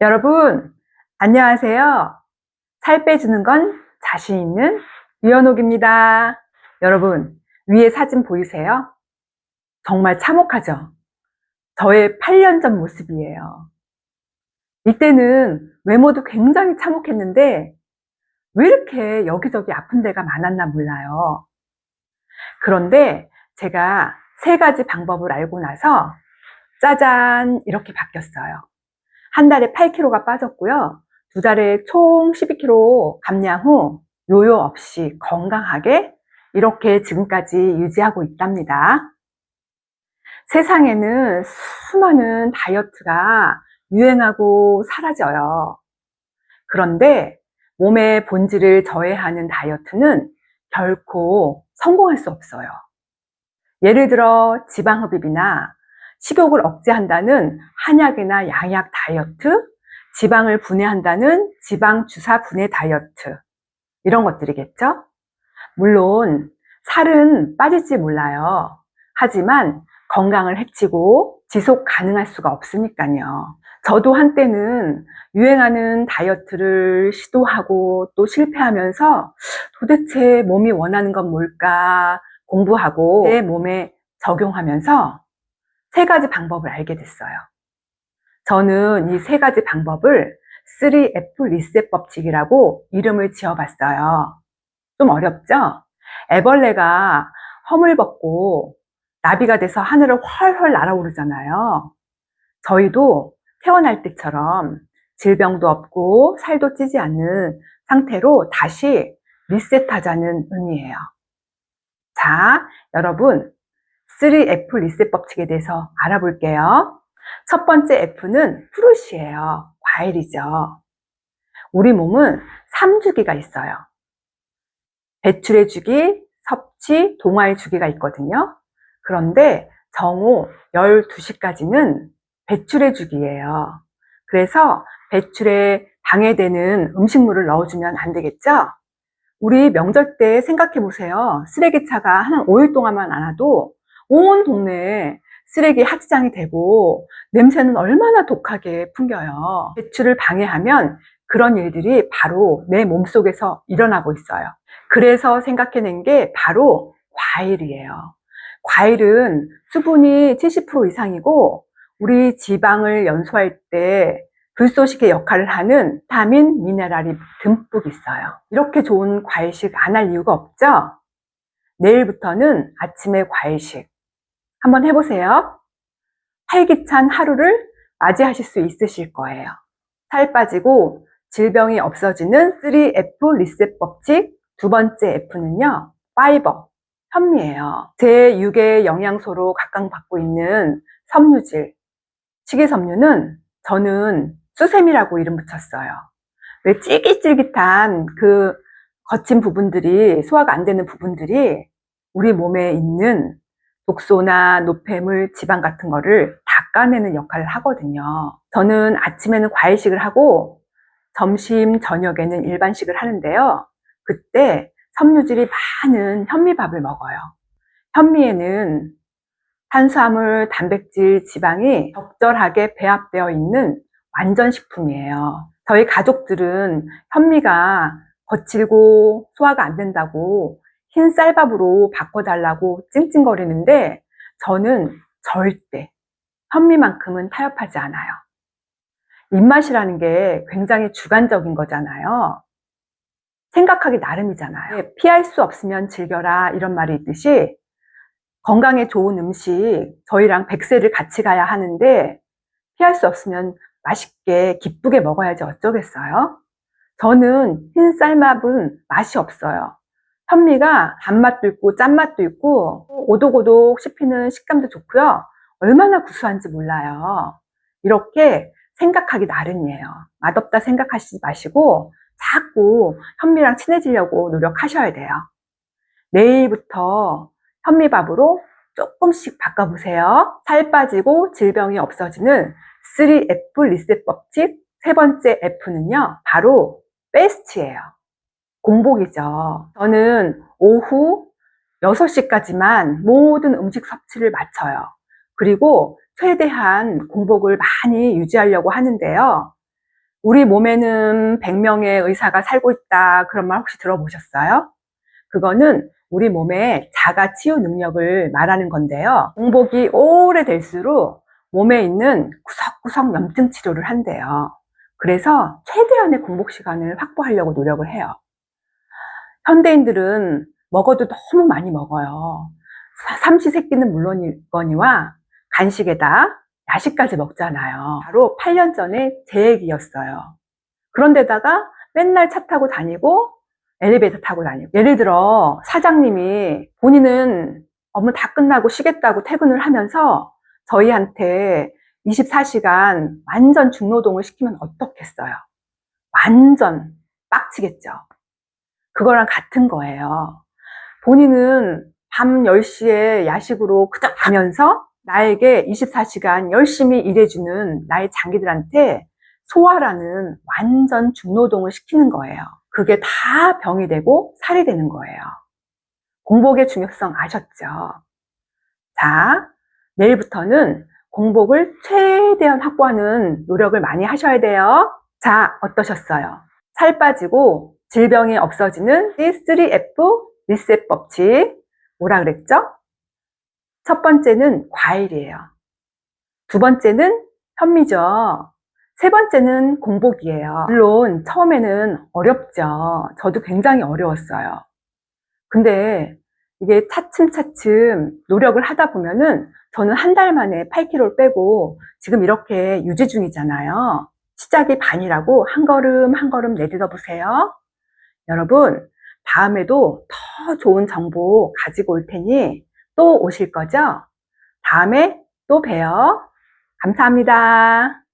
여러분, 안녕하세요. 살 빼주는 건 자신 있는 유연옥입니다. 여러분, 위에 사진 보이세요? 정말 참혹하죠? 저의 8년 전 모습이에요. 이때는 외모도 굉장히 참혹했는데, 왜 이렇게 여기저기 아픈 데가 많았나 몰라요. 그런데 제가 세 가지 방법을 알고 나서, 짜잔, 이렇게 바뀌었어요. 한 달에 8kg가 빠졌고요. 두 달에 총 12kg 감량 후 요요 없이 건강하게 이렇게 지금까지 유지하고 있답니다. 세상에는 수많은 다이어트가 유행하고 사라져요. 그런데 몸의 본질을 저해하는 다이어트는 결코 성공할 수 없어요. 예를 들어 지방흡입이나 식욕을 억제한다는 한약이나 양약 다이어트, 지방을 분해한다는 지방 주사 분해 다이어트, 이런 것들이겠죠? 물론, 살은 빠질지 몰라요. 하지만 건강을 해치고 지속 가능할 수가 없으니까요. 저도 한때는 유행하는 다이어트를 시도하고 또 실패하면서 도대체 몸이 원하는 건 뭘까 공부하고 제 몸에 적용하면서 세 가지 방법을 알게 됐어요. 저는 이 세 가지 방법을 3F 리셋 법칙이라고 이름을 지어봤어요. 좀 어렵죠? 애벌레가 허물 벗고 나비가 돼서 하늘을 훨훨 날아오르잖아요. 저희도 태어날 때처럼 질병도 없고 살도 찌지 않는 상태로 다시 리셋하자는 의미예요. 자, 여러분, 3F 리셋 법칙에 대해서 알아볼게요. 첫 번째 F는 프루시예요. 과일이죠. 우리 몸은 3주기가 있어요. 배출의 주기, 섭취, 동화의 주기가 있거든요. 그런데 정오 12시까지는 배출의 주기예요. 그래서 배출에 방해되는 음식물을 넣어주면 안 되겠죠? 우리 명절 때 생각해 보세요. 쓰레기차가 한 5일 동안만 안 와도 온 동네에 쓰레기 하지장이 되고 냄새는 얼마나 독하게 풍겨요. 배출을 방해하면 그런 일들이 바로 내 몸속에서 일어나고 있어요. 그래서 생각해낸 게 바로 과일이에요. 과일은 수분이 70% 이상이고 우리 지방을 연소할 때 불소식의 역할을 하는 비타민, 미네랄이 듬뿍 있어요. 이렇게 좋은 과일식 안 할 이유가 없죠? 내일부터는 아침에 과일식 한번 해보세요. 활기찬 하루를 맞이하실 수 있으실 거예요. 살 빠지고 질병이 없어지는 3F 리셋 법칙 두 번째 F는요, 파이버, 현미예요. 제6의 영양소로 각광받고 있는 섬유질, 식이섬유는 저는 수세미라고 이름 붙였어요. 왜 쫄깃쫄깃한 그 거친 부분들이, 소화가 안 되는 부분들이 우리 몸에 있는 독소나 노폐물, 지방 같은 거를 닦아내는 역할을 하거든요. 저는 아침에는 과일식을 하고 점심, 저녁에는 일반식을 하는데요. 그때 섬유질이 많은 현미밥을 먹어요. 현미에는 탄수화물, 단백질, 지방이 적절하게 배합되어 있는 완전 식품이에요. 저희 가족들은 현미가 거칠고 소화가 안 된다고 흰 쌀밥으로 바꿔달라고 찡찡거리는데 저는 절대 현미만큼은 타협하지 않아요. 입맛이라는 게 굉장히 주관적인 거잖아요. 생각하기 나름이잖아요. 피할 수 없으면 즐겨라 이런 말이 있듯이 건강에 좋은 음식 저희랑 백세를 같이 가야 하는데 피할 수 없으면 맛있게 기쁘게 먹어야지 어쩌겠어요? 저는 흰 쌀밥은 맛이 없어요. 현미가 단맛도 있고 짠맛도 있고 오독오독 씹히는 식감도 좋고요. 얼마나 구수한지 몰라요. 이렇게 생각하기 나름이에요. 맛없다 생각하시지 마시고 자꾸 현미랑 친해지려고 노력하셔야 돼요. 내일부터 현미밥으로 조금씩 바꿔보세요. 살 빠지고 질병이 없어지는 3F 리셋 법칙 세 번째 F는요, 바로 베스트예요. 공복이죠. 저는 오후 6시까지만 모든 음식 섭취를 마쳐요. 그리고 최대한 공복을 많이 유지하려고 하는데요. 우리 몸에는 100명의 의사가 살고 있다. 그런 말 혹시 들어보셨어요? 그거는 우리 몸의 자가 치유 능력을 말하는 건데요. 공복이 오래될수록 몸에 있는 구석구석 염증 치료를 한대요. 그래서 최대한의 공복 시간을 확보하려고 노력을 해요. 현대인들은 먹어도 너무 많이 먹어요. 삼시세끼는 물론이거니와 간식에다 야식까지 먹잖아요. 바로 8년 전에 제 얘기였어요. 그런데다가 맨날 차 타고 다니고 엘리베이터 타고 다니고 예를 들어 사장님이 본인은 업무 다 끝나고 쉬겠다고 퇴근을 하면서 저희한테 24시간 완전 중노동을 시키면 어떻겠어요? 완전 빡치겠죠. 그거랑 같은 거예요. 본인은 밤 10시에 야식으로 그저 가면서 나에게 24시간 열심히 일해주는 나의 장기들한테 소화라는 완전 중노동을 시키는 거예요. 그게 다 병이 되고 살이 되는 거예요. 공복의 중요성 아셨죠? 자, 내일부터는 공복을 최대한 확보하는 노력을 많이 하셔야 돼요. 자, 어떠셨어요? 살 빠지고 질병이 없어지는 C3F 리셋 법칙. 뭐라 그랬죠? 첫 번째는 과일이에요. 두 번째는 현미죠. 세 번째는 공복이에요. 물론 처음에는 어렵죠. 저도 굉장히 어려웠어요. 근데 이게 차츰차츰 노력을 하다 보면은 저는 한 달 만에 8kg를 빼고 지금 이렇게 유지 중이잖아요. 시작이 반이라고 한 걸음 한 걸음 내딛어 보세요. 여러분, 다음에도 더 좋은 정보 가지고 올 테니 또 오실 거죠? 다음에 또 봬요. 감사합니다.